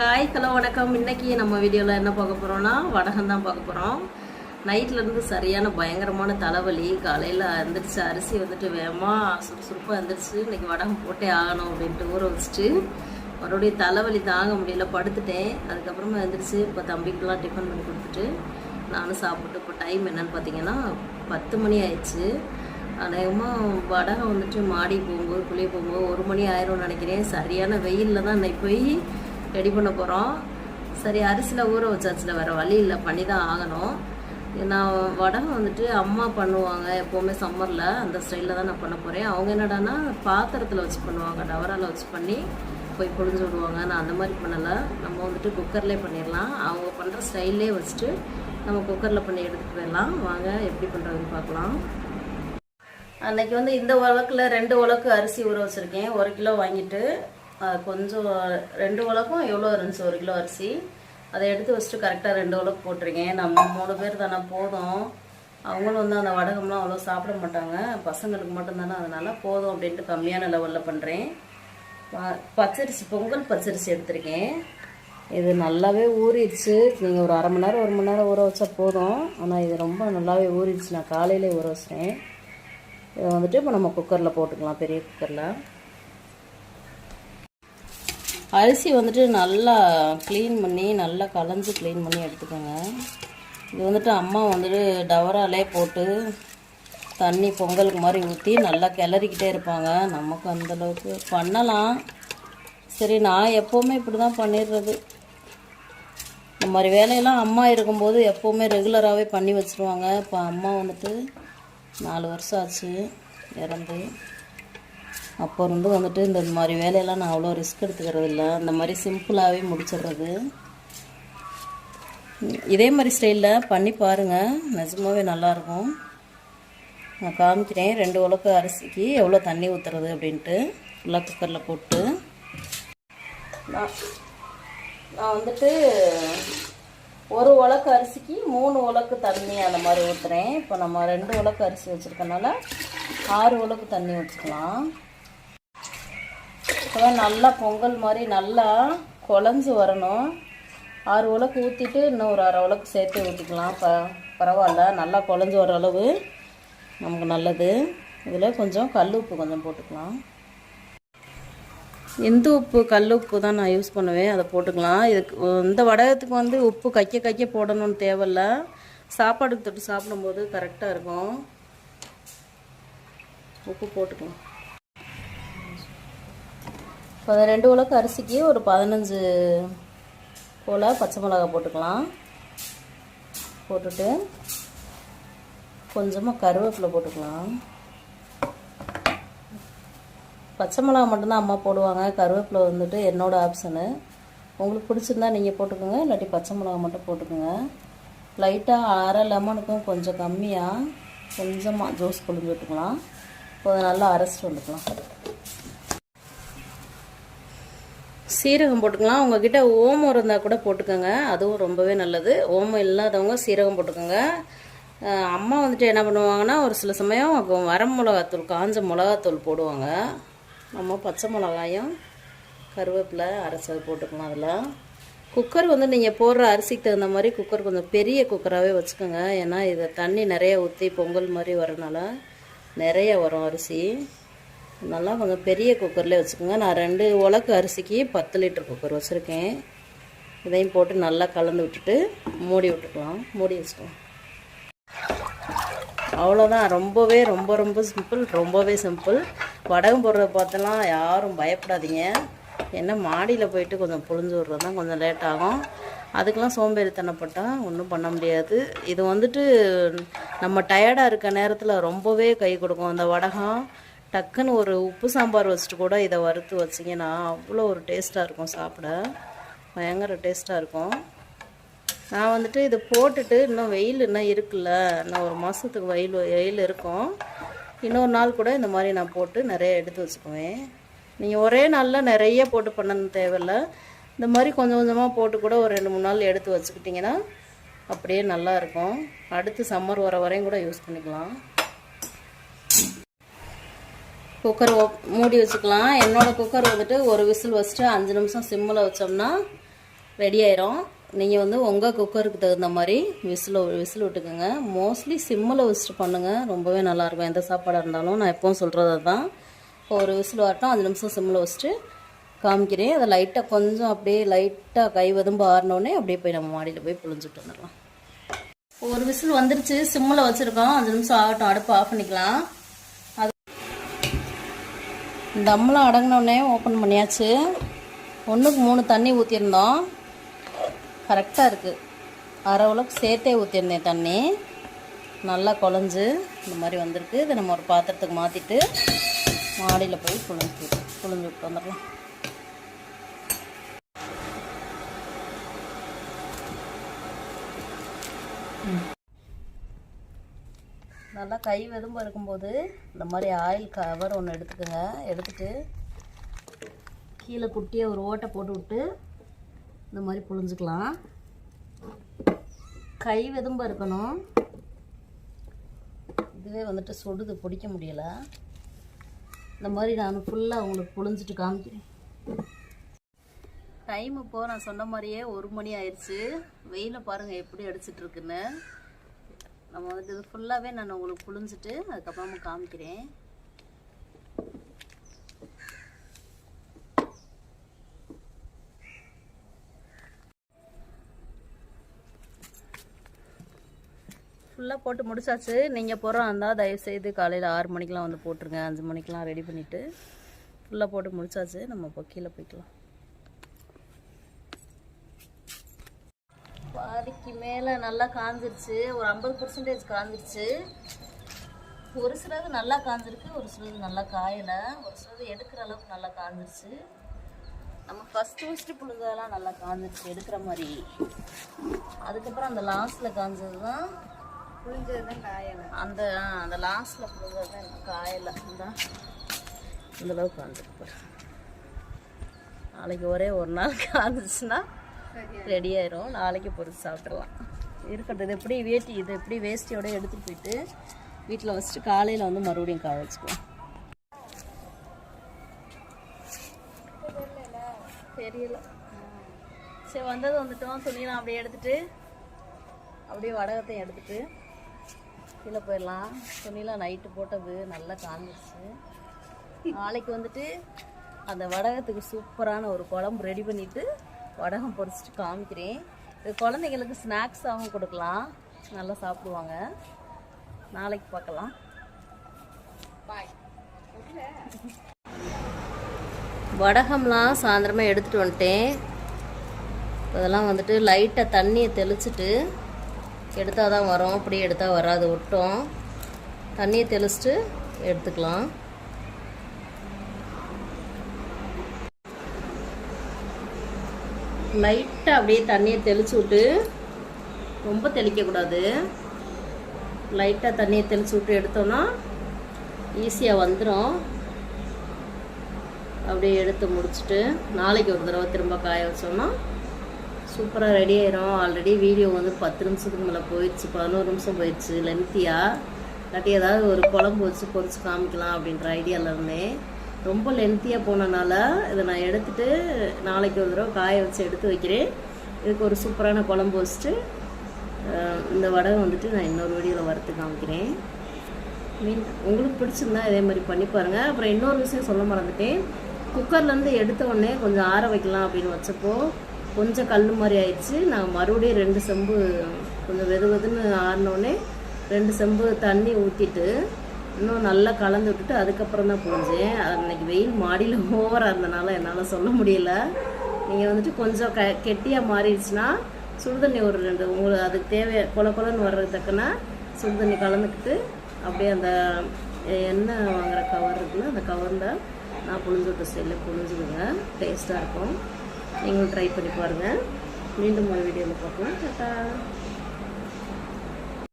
Hi hello வணக்கம். இன்னைக்கு நம்ம வீடியோவில் என்ன பார்க்க போகிறோன்னா வடகம் தான் பார்க்க போகிறோம் நைட்லேருந்து சரியான பயங்கரமான தலைவலி காலையில் எந்திரிச்சு அரிசி வந்துட்டு வேகமாக சுறுசுறுப்பாக எந்திரிச்சு இன்னைக்கு வடகம் போட்டே ஆகணும் அப்படின்ட்டு ஊற வச்சுட்டு மறுபடியும் தலைவலி தாங்க முடியல படுத்துட்டேன். அதுக்கப்புறமா எந்திரிச்சு இப்போ தம்பிக்கெலாம் டிஃபன் பண்ணி கொடுத்துட்டு நானும் சாப்பிட்டு இப்போ டைம் என்னன்னு பார்த்தீங்கன்னா பத்து மணி ஆயிடுச்சு. அநேகமாக வடகம் வந்துட்டு மாடி போகும்போது குளிய போகும்போது ஒரு மணி ஆயிரும்னு நினைக்கிறேன். சரியான வெயிலில் தான் இன்னைக்கு போய் ரெடி பண்ண போகிறோம் சரி அரிசியில் ஊற வச்சாச்சில் வேறு வழி இல்லை. பண்ணி தான் ஆகணும். நான் வடகம் வந்துட்டு அம்மா பண்ணுவாங்க எப்போவுமே சம்மரில் அந்த ஸ்டைலில் தான் நான் பண்ண போகிறேன் அவங்க என்னடான்னா பாத்திரத்தில் வச்சு பண்ணுவாங்க. டவரால் வச்சு பண்ணி போய் பொழிஞ்சு விடுவாங்க. நான் அந்த மாதிரி பண்ணலை. நம்ம வந்துட்டு குக்கர்லேயே பண்ணிடலாம். அவங்க பண்ணுற ஸ்டைல்லே வச்சுட்டு நம்ம குக்கரில் பண்ணி எடுத்துகிட்டு போயிடலாம். வாங்க எப்படி பண்ணுறதுன்னு பார்க்கலாம். அன்னைக்கு வந்து இந்த உலக்கில் ரெண்டு உலக்கு அரிசி ஊற வச்சுருக்கேன். ஒரு கிலோ வாங்கிட்டு கொஞ்சம் ரெண்டு உலகம் எவ்வளோ இருந்துச்சு? ஒரு கிலோ அரிசி. அதை எடுத்து வச்சுட்டு கரெக்டாக ரெண்டு உலகம் போட்டிருக்கேன். நம்ம மூணு பேர் தானே போதும். அவங்களும் வந்து அந்த வடகம்லாம் அவ்வளோ சாப்பிட மாட்டாங்க. பசங்களுக்கு மட்டும்தானே அதனால் போதும் அப்படின்ட்டு கம்மியான லெவலில் பண்ணுறேன் பச்சரிசி பொங்கல் பச்சரிசி எடுத்திருக்கேன். இது நல்லாவே ஊறிடுச்சு. நீங்கள் ஒரு அரை மணி நேரம் ஒரு மணி நேரம் ஊற வச்சா போதும். ஆனால் இது ரொம்ப நல்லாவே ஊறிடுச்சு. நான் காலையிலே ஊற வச்சேன் இதை வந்துட்டு இப்போ நம்ம குக்கரில் போட்டுக்கலாம். பெரிய குக்கரில் அரிசி வந்துட்டு நல்லா க்ளீன் பண்ணி நல்லா கலைஞ்சி க்ளீன் பண்ணி எடுத்துக்கோங்க. இது வந்துட்டு அம்மா வந்துட்டு டவராலே போட்டு தண்ணி பொங்கலுக்கு மாதிரி ஊற்றி நல்லா கிளறிக்கிட்டே இருப்பாங்க. நமக்கு அந்தளவுக்கு பண்ணலாம். சரி நான் எப்போவுமே இப்படி தான் பண்ணிடுறது. இந்த மாதிரி வேலையெல்லாம் அம்மா இருக்கும்போது எப்போவுமே ரெகுலராகவே பண்ணி வச்சுருவாங்க. இப்போ அம்மா வந்துட்டு நாலு வருஷம் ஆச்சு இறந்து. அப்போ இருந்து வந்துட்டு இந்த மாதிரி வேலையெல்லாம் நான் அவ்வளோ ரிஸ்க் எடுத்துக்கிறது இல்லை. இந்த மாதிரி சிம்பிளாகவே முடிச்சிடுறது. இதே மாதிரி ஸ்டைலில் பண்ணி பாருங்கள் நிஜமாகவே நல்லாயிருக்கும் நான் காமிக்கிறேன். ரெண்டு உலக்கு அரிசிக்கு எவ்வளோ தண்ணி ஊற்றுறது அப்படின்ட்டு. ஃபுல்லாக குக்கரில் போட்டு. நான் நான் வந்துட்டு ஒரு உலக்கு அரிசிக்கு மூணு உலக்கு தண்ணி அந்த மாதிரி ஊற்றுறேன் இப்போ நம்ம ரெண்டு உலக்கு அரிசி வச்சுருக்கனால ஆறு உலக்கு தண்ணி ஊற்றிக்கலாம் இப்போதான் நல்லா பொங்கல் மாதிரி நல்லா குழஞ்சி வரணும். ஆறு உலக்கு ஊற்றிட்டு இன்னும் ஒரு அரை உலக்கு சேர்த்து ஊற்றிக்கலாம் ப பரவாயில்ல. நல்லா குழஞ்சி வர அளவு நமக்கு நல்லது. இதில் கொஞ்சம் கல் உப்பு கொஞ்சம் போட்டுக்கலாம். எந்த உப்பு கல் உப்பு தான் நான் யூஸ் பண்ணுவேன். அதை போட்டுக்கலாம். இதுக்கு இந்த வடகத்துக்கு வந்து உப்பு கைக்க கைக்க போடணும்னு தேவையில்ல. சாப்பாடுக்கு தொட்டு சாப்பிடும்போது கரெக்டாக இருக்கும். உப்பு போட்டுக்கலாம். இப்போ ரெண்டு உலக்கு அரிசிக்கு ஒரு பதினஞ்சு போல் பச்சை மிளகா போட்டுக்கலாம். போட்டுட்டு கொஞ்சமாக கருவேப்பிலை போட்டுக்கலாம். பச்சை மிளகா மட்டும்தான் அம்மா போடுவாங்க. கருவேப்பிலை வந்துட்டு என்னோடய ஆப்ஷனு உங்களுக்கு பிடிச்சிருந்தா நீங்கள் போட்டுக்கோங்க. இல்லாட்டி பச்சை மிளகா மட்டும் போட்டுக்கோங்க. லைட்டாக அரை லெமனுக்கும் கொஞ்சம் கம்மியாக கொஞ்சமாக ஜூஸ் புழிஞ்சு விட்டுக்கலாம். இப்போ அதை நல்லா அரைச்சிட்டு வந்துக்கலாம். சீரகம் போட்டுக்கலாம். உங்ககிட்ட ஓமம் இருந்தால் கூட போட்டுக்கோங்க. அதுவும் ரொம்பவே நல்லது. ஓமம் இல்லாதவங்க சீரகம் போட்டுக்கோங்க. அம்மா வந்துட்டு என்ன பண்ணுவாங்கன்னா ஒரு சில சமயம் வர மிளகாத்தூள் காஞ்ச மிளகாத்தூள் போடுவாங்க. நம்ம பச்சை மிளகாயும் கருவேப்பிலை அரைச்சது போட்டுக்கலாம் அதில். குக்கர் வந்து நீங்கள் போடுற அரிசிக்கு தகுந்த மாதிரி குக்கர் கொஞ்சம் பெரிய குக்கராகவே வச்சுக்கோங்க. ஏன்னா இதை தண்ணி நிறைய ஊற்றி பொங்கல் மாதிரி வரனால நிறைய வரும் அரிசி. நல்லா கொஞ்சம் பெரிய குக்கரில் வச்சுக்கோங்க. நான் ரெண்டு உலக்கு அரிசிக்கு பத்து லிட்டர் குக்கர் வச்சுருக்கேன். இதையும் போட்டு நல்லா கலந்து விட்டுட்டு மூடி விட்டுக்கலாம். மூடி வச்சுக்கலாம். அவ்வளோதான் ரொம்பவே ரொம்ப ரொம்ப சிம்பிள் ரொம்பவே சிம்பிள் வடகம் போடுறத பார்த்தெல்லாம் யாரும் பயப்படாதீங்க. ஏன்னா மாடியில் போயிட்டு கொஞ்சம் புழிஞ்சு விட்றது தான் கொஞ்சம் லேட் ஆகும். அதுக்கெலாம் சோம்பேறித்தனப்பட்டால் ஒன்றும் பண்ண முடியாது. இது வந்துட்டு நம்ம டயர்டாக இருக்க நேரத்தில் ரொம்பவே கை கொடுக்கும். அந்த வடகம் டக்குன்னு ஒரு உப்பு சாம்பார் வச்சுட்டு கூட இதை வறுத்து வச்சிங்கன்னா அவ்வளோ ஒரு டேஸ்ட்டாக இருக்கும் சாப்பிட. பயங்கர டேஸ்ட்டாக இருக்கும். நான் வந்துட்டு இதை போட்டுட்டு இன்னும் வெயில் இன்னும் இருக்குல்ல இன்னும் ஒரு மாதத்துக்கு வெயில் வெயில் இருக்கும். இன்னொரு நாள் கூட இந்த மாதிரி நான் போட்டு நிறைய எடுத்து வச்சுக்குவேன். நீங்கள் ஒரே நாளில் நிறைய போட்டு பண்ணணும் தேவையில்ல. இந்த மாதிரி கொஞ்சம் கொஞ்சமாக போட்டு கூட ஒரு ரெண்டு மூணு நாள் எடுத்து வச்சுக்கிட்டிங்கன்னா அப்படியே நல்லாயிருக்கும் அடுத்து சம்மர் வர வரையும் கூட யூஸ் பண்ணிக்கலாம். குக்கர் மூடி வச்சுக்கலாம். என்னோடய குக்கர் வந்துட்டு ஒரு விசில் வச்சுட்டு அஞ்சு நிமிஷம் சிம்மில் வச்சோம்னா ரெடி ஆயிரும். நீங்கள் வந்து உங்கள் குக்கருக்கு தகுந்த மாதிரி விசில் விசில் விட்டுக்கோங்க. மோஸ்ட்லி சிம்மில் வச்சுட்டு பண்ணுங்கள் ரொம்பவே நல்லாயிருக்கும் எந்த சாப்பாடாக இருந்தாலும் நான் எப்பவும் சொல்கிறது தான் ஒரு விசில் வரட்டும். அஞ்சு நிமிஷம் சிம்மில் வச்சுட்டு காமிக்கிறேன். அதை லைட்டாக கொஞ்சம் அப்படியே லைட்டாக கை வதும்பு ஆறினோடனே அப்படியே போய் நம்ம மாடியில் போய் புழிஞ்சுட்டு வந்துடலாம். ஒரு விசில் வந்துருச்சு. சிம்மில் வச்சுருக்கோம். அஞ்சு நிமிஷம் ஆகட்டும். அடுப்பு ஆஃப் பண்ணிக்கலாம். தம்மெலாம் அடங்கினோடனே ஓப்பன் பண்ணியாச்சு. ஒன்றுக்கு மூணு தண்ணி ஊற்றிருந்தோம் கரெக்டாக இருக்குது அரை அளவுக்கு சேர்த்தே ஊற்றிருந்தேன் தண்ணி. நல்லா குழஞ்சு இந்த மாதிரி வந்திருக்கு. இதை நம்ம ஒரு பாத்திரத்துக்கு மாற்றிட்டு மாடியில் போய் புழிஞ்சு புழிஞ்சு விட்டு வந்துடலாம். ம் நல்லா கை வெதும்ப இருக்கும்போது இந்த மாதிரி ஆயில் கவர் ஒன்று எடுத்துக்கோங்க. எடுத்துட்டு கீழே குட்டியாக ஒரு ஓட்டை போட்டு விட்டு இந்த மாதிரி புழிஞ்சுக்கலாம். கை வெதும்ப இருக்கணும். இதுவே வந்துட்டு சுடுது பிடிக்க முடியல. இந்த மாதிரி நான் ஃபுல்லாக உங்களுக்கு புழிஞ்சிட்டு காமிக்கிறேன். டைம் இப்போது நான் சொன்ன மாதிரியே ஒரு மணி ஆயிடுச்சு. வெயிலை பாருங்கள் எப்படி அடிச்சிட்ருக்குன்னு நம்ம வந்து இது ஃபுல்லாகவே நான் உங்களுக்கு புழிஞ்சிட்டு அதுக்கப்புறமா காமிக்கிறேன். ஃபுல்லாக போட்டு முடிச்சாச்சு. நீங்கள் போகிறோம் இருந்தால் தயவுசெய்து காலையில் ஆறு மணிக்கெலாம் வந்து போட்டுருங்க. அஞ்சு மணிக்கெலாம் ரெடி பண்ணிவிட்டு ஃபுல்லாக போட்டு முடிச்சாச்சு. நம்ம இப்போ கீழே போய்க்கலாம். பாதிக்கு மேலே நல்லா காஞ்சிருச்சு. ஒரு ஐம்பது பர்சன்டேஜ் காஞ்சிருச்சு. ஒரு சிலது நல்லா காஞ்சிருக்கு ஒரு சிலது நல்லா காயலை. ஒரு சிலது எடுக்கிற அளவுக்கு நல்லா காஞ்சிருச்சு. நம்ம ஃபஸ்ட்டு ஃபஸ்ட்டு புழுந்ததெல்லாம் நல்லா காஞ்சிருச்சு எடுக்கிற மாதிரி. அதுக்கப்புறம் அந்த லாஸ்ட்டில் காஞ்சது தான் அந்த ஆ, அந்த லாஸ்ட்டில் புழுந்தது தான் எனக்கு காயலை. இந்த அளவுக்கு காஞ்சிருக்கு. நாளைக்கு ஒரே ஒரு நாள் காஞ்சிச்சுன்னா ரெடி ஆயிரும் நாளைக்கு பொறுத்து சாப்பிட்றலாம் இருக்கட்டும் இது எப்படி வேட்டி இது எப்படி வேஸ்டியோட எடுத்துகிட்டு போயிட்டு வீட்டில் வச்சுட்டு காலையில் வந்து மறுபடியும் காய வச்சுக்குவோம். தெரியல. சரி வந்தது வந்துட்டோம். துணியெல்லாம் அப்படியே எடுத்துட்டு அப்படியே வடகத்தையும் எடுத்துட்டு கீழே போயிடலாம். துணியெலாம் நைட்டு போட்டது நல்லா காஞ்சிருச்சு. நாளைக்கு வந்துட்டு அந்த வடகத்துக்கு சூப்பரான ஒரு குழம்பு ரெடி பண்ணிவிட்டு வடகம் பொறிச்சிட்டு காமிக்கிறேன். இது குழந்தைங்களுக்கு ஸ்நாக்ஸாகவும் கொடுக்கலாம். நல்லா சாப்பிடுவாங்க. நாளைக்கு பார்க்கலாம். வடகம்லாம் சாயந்தரமாக எடுத்துகிட்டு வந்துட்டேன். இதெல்லாம் வந்துட்டு லைட்டாக தண்ணியை தெளிச்சுட்டு எடுத்தால் தான் வரும். அப்படியே எடுத்தால் வராது. ஒட்டும். தண்ணியை தெளிச்சிட்டு எடுத்துக்கலாம். லைட்டாக அப்படியே தண்ணியை தெளிச்சு விட்டு ரொம்ப தெளிக்கக்கூடாது லைட்டாக தண்ணியை தெளிச்சு விட்டு எடுத்தோன்னா ஈஸியாக வந்துடும் அப்படியே எடுத்து முடிச்சுட்டு நாளைக்கு ஒரு தடவை திரும்ப காய வச்சோம்னா சூப்பராக ரெடி ஆயிரும். ஆல்ரெடி வீடியோ வந்து பத்து நிமிஷத்துக்கு மேலே போயிடுச்சு பதினோரு நிமிஷம் போயிடுச்சு லென்த்தியாக இல்லாட்டி ஏதாவது ஒரு குழம்பு வச்சு பொறிச்சு காமிக்கலாம் அப்படின்ற ஐடியாவில் இருந்தேன். ரொம்ப லென்த்தியாக போனனால இதை நான் எடுத்துட்டு நாளைக்கு ஒரு தடவை காய வச்சு எடுத்து வைக்கிறேன். இதுக்கு ஒரு சூப்பரான குழம்பு வச்சுட்டு இந்த வடை வந்துட்டு நான் இன்னொரு வீடியோவில் வறுத்து காமிக்கிறேன். மீன் உங்களுக்கு பிடிச்சிருந்தா இதே மாதிரி பண்ணி பாருங்கள் அப்புறம் இன்னொரு விஷயம் சொல்ல மறந்துட்டேன். குக்கர்லேருந்து எடுத்த உடனே கொஞ்சம் ஆற வைக்கலாம் அப்படின்னு வச்சப்போ கொஞ்சம் கல் மாதிரி ஆயிடுச்சு. நான் மறுபடியும் ரெண்டு செம்பு கொஞ்சம் வெது வெதுன்னு ஆறினோடனே ரெண்டு செம்பு தண்ணி ஊற்றிட்டு இன்னும் நல்லா கலந்து விட்டுட்டு அதுக்கப்புறம் தான் புரிஞ்சேன் அன்னைக்கு வெயில் மாடியில் ஓவராக இருந்தனால என்னால் சொல்ல முடியல. நீங்கள் வந்துட்டு கொஞ்சம் க கெட்டியாக மாறிடுச்சுன்னா சுடுதண்ணி ஒரு ரெண்டு உங்களுக்கு அதுக்கு தேவை கொல கொலன்னு வர்றது தக்கன சுடுதண்ணி கலந்துக்கிட்டு அப்படியே அந்த எண்ணெய் வாங்குற கவர் இருக்குன்னா அந்த கவரில் நான் புழிஞ்சு விட்ட ஸ்டைலில் புழிஞ்சுடுங்க டேஸ்ட்டாக இருக்கும். நீங்களும் ட்ரை பண்ணி பாருங்கள் மீண்டும் ஒரு வீடியோவில் பார்க்கலாம். டாட்டா.